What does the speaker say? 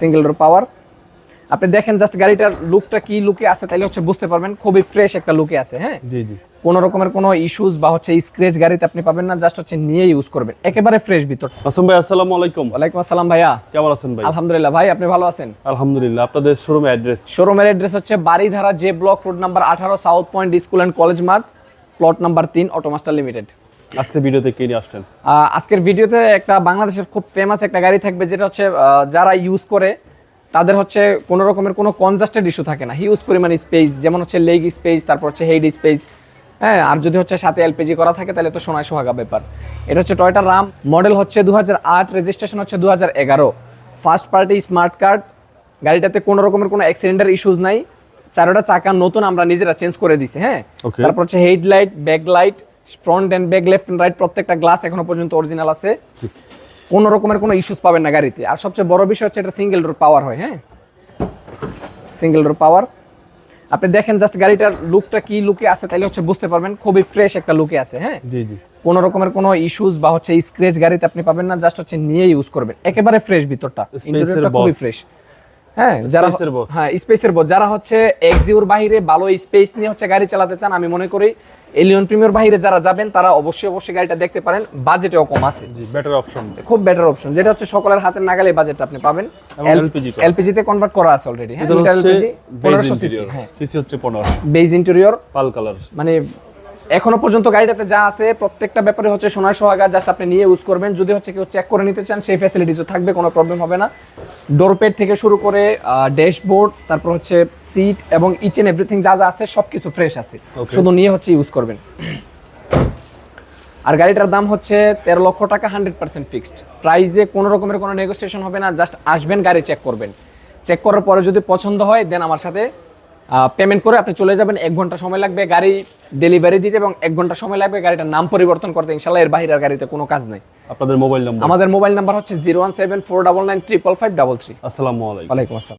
Single door পাওয়ার আপনি দেখেন just গাড়িটার লুকটা কি লুকে আছে তাহলে হচ্ছে বুঝতে পারবেন খুবই ফ্রেশ একটা লুকে আছে হ্যাঁ? জি জি। কোনো রকমের কোনো ইস্যুস বা হচ্ছে স্ক্রেচ গাড়িতে আপনি পাবেন না জাস্ট হচ্ছে নিয়ে ইউজ করবেন একেবারে ফ্রেশ ভিতর। আসম ভাই আসসালামু আলাইকুম। ওয়ালাইকুম আসসালাম ভাইয়া। কেমন আছেন ভাই? আলহামদুলিল্লাহ ভাই আপনি ভালো আছেন? আলহামদুলিল্লাহ আপনাদের শোরুমে অ্যাড্রেস শোরুমের অ্যাড্রেস হচ্ছে Baridhara J block road number আঠারো south point school and college mart plot number তিন অটোমাস্টার লিমিটেড আজকে ভিডিওতে কে নিয়ে আসছেন? আজকের ভিডিওতে একটা বাংলাদেশের খুব ফেমাস একটা গাড়ি থাকবে যেটা হচ্ছে যারা ইউজ করে তাদের হচ্ছে কোনো রকমের কোনো কনজাস্টেড ইস্যু থাকে না। হিউজ পরিমাণ স্পেস যেমন হচ্ছে লেগ স্পেস তারপর হচ্ছে হেড স্পেস হ্যাঁ আর যদি হচ্ছে সাথে এলপিজি করা থাকে তাহলে তো সোনায় সোহাগা ব্যাপার। এটা হচ্ছে টয়টা রাম মডেল হচ্ছে দু আট রেজিস্ট্রেশন হচ্ছে দু এগারো। ফার্স্ট পার্টি স্মার্ট কার্ড গাড়িটাতে কোনো রকমের কোনো অ্যাক্সিডেন্টের ইস্যুস নাই। চারোটা চাকা নতুন আমরা নিজেরা চেঞ্জ করে দিছি হ্যাঁ। তারপর হচ্ছে headlight back light front and back left and right প্রত্যেকটা গ্লাস এখনও পর্যন্ত অরিজিনাল আছে। কোনো রকমের কোনো ইস্যুস পাবেন না গাড়িতে। আর সবচেয়ে বড় বিষয় হচ্ছে এটা সিঙ্গেল ডোর পাওয়ার হয় হ্যাঁ? সিঙ্গেল ডোর পাওয়ার আপনি দেখেন জাস্ট গাড়িটার লুকটা কি লুকে আছে তাহলে হচ্ছে বুঝতে পারবেন খুবই ফ্রেশ একটা লুকে আছে হ্যাঁ? জি জি। কোনো রকমের কোনো ইস্যুস বা হচ্ছে স্ক্রেচ গাড়িতে আপনি পাবেন না জাস্ট হচ্ছে নিয়ে ইউজ করবেন। একেবারে ফ্রেশ ভিতরটা। ইন্টেরিয়রটা খুবই ফ্রেশ হ্যাঁ যারা হ্যাঁ স্পেসের বস যারা হচ্ছে এক্সিওর বাইরে ভালো স্পেস নিয়ে হচ্ছে গাড়ি চালাতে চান আমি মনে করি এলিয়ন প্রিমিয়ার বাইরে যারা যাবেন তারা অবশ্যই অবশ্যই গাড়িটা দেখতে পারেন। বাজেটেও কম আছে। জি বেটার অপশন খুব বেটার অপশন যেটা হচ্ছে সকলের হাতের নাগালে বাজেটটা আপনি পাবেন। LPG এলপিজি তে কনভার্ট করা আছে অলরেডি হ্যাঁ এলপিজি বেজ 1500 সিসি হ্যাঁ। সিসি হচ্ছে 15 বেজ ইন্টেরিয়র পাল কালার মানে এখনও পর্যন্ত গাড়িটাতে যা আছে প্রত্যেকটা ব্যাপারে হচ্ছে সোনার সোহাগা জাস্ট আপনি নিয়ে ইউজ করবেন। যদি হচ্ছে কেউ চেক করে নিতে চান সেই ফ্যাসিলিটিসও থাকবে কোনো প্রবলেম হবে না। ডোরপেড থেকে শুরু করে ড্যাশবোর্ড তারপর হচ্ছে সিট এবং ইচ এন্ড এভরিথিং যা যা আছে সবকিছু ফ্রেশ আছে. শুধু নিয়ে হচ্ছে ইউজ করবেন। আর গাড়িটার দাম হচ্ছে তেরো লক্ষ টাকা হান্ড্রেড পার্সেন্ট ফিক্সড প্রাইসে কোনো রকমের কোনো নেগোসিয়েশন হবে না জাস্ট আসবেন গাড়ি চেক করবেন। চেক করার পরে যদি পছন্দ হয় দেন আমার সাথে পেমেন্ট করে আপনি চলে যাবেন এক ঘণ্টা সময় লাগবে গাড়ি ডেলিভারি দিতে এবং এক ঘণ্টা সময় লাগবে গাড়িটার নাম পরিবর্তন করতে। ইনশাল্লাহ এর বাহিরের গাড়িতে কোনো কাজ নেই। আপনাদের মোবাইল নাম্বার আমাদের মোবাইল নাম্বার হচ্ছে zero one seven four double nine triple five double three আসসালামু আলাইকুম। ওয়ালাইকুম আসসালাম।